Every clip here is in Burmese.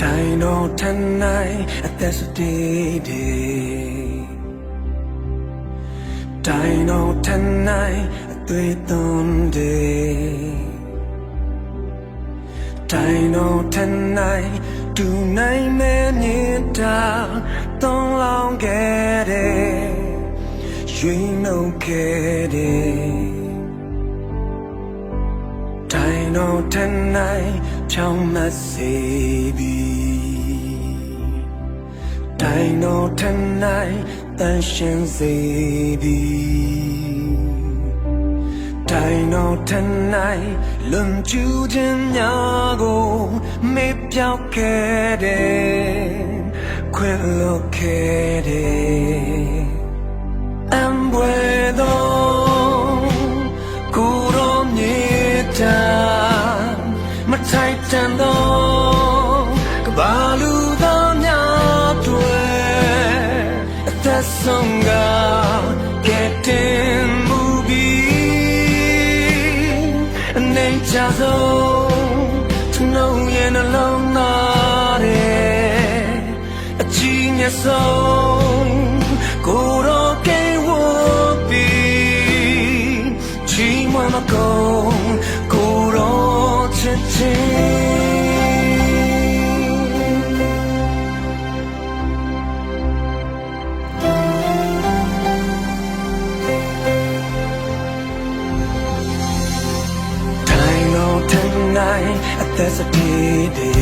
တိုင်းတော်ထန်နိုင်အသက်စတေးတေတိုင်းတော်ထန်နိုင်အသွေးသွန်းတေတိုင်းတော်ထန်နိုင် ဒူနိုင်မဲ့မြင်တာသုံးလောင်းခဲ့တယ်ရွေးနှုတ်ခဲ့တယ်တိုင်းတော်ထန်နိုင်ဖြောင်းမစေပြီတိုင်းတော်ထန်နိုင်တန်ရှင်စေပြီတိုင်းတော်ထန်နိုင်လွန်ကျူးခြင်းများကိုမေ့ပြောက်ခဲ့တယ်ခွင့်လွတ်ခဲ့တယ် Nature so To know yen alone not it A genius song ကိုယ်တော်ကိဝပြီချီးမွမ်းမကုန်ကိုယ်တော်ချစ်ချင်း ထန်နိုင်အသက်စတေးတေး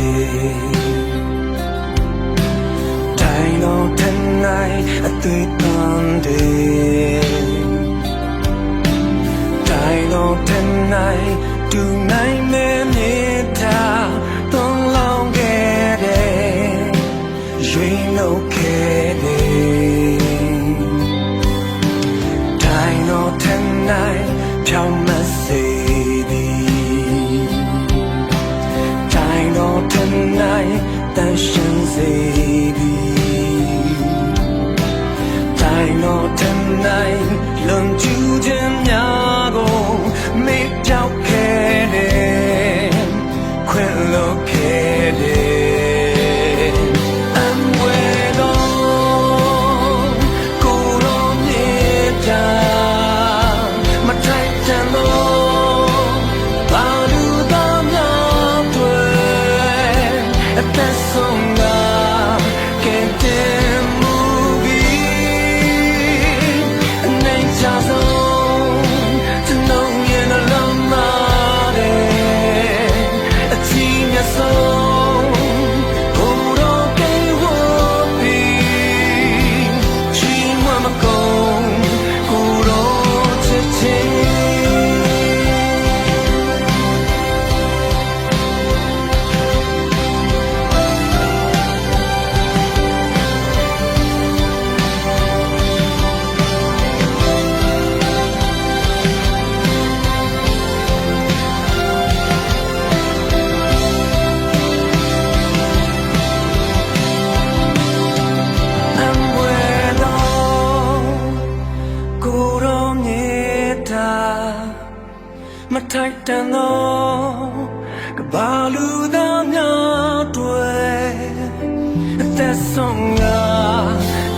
တိုင်းတော်ထန်နိုင်အသွေးသွန်းတယ်တိုင်းတော်ထန်နိုင်တူနို တိုင်းတော်ထန်နိုင်လွန်ကျူးခြင်းများကိုမေ့ပြောက်ခဲ့တယ်ခွင့်လွတ်ခဲ့တယ် မထိုက်တန်သောကဘာလူသားများတွေ့အသက်ဆုံးလာ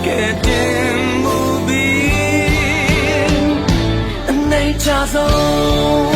ကဲတင်မှုပြီးအနေချဆုံး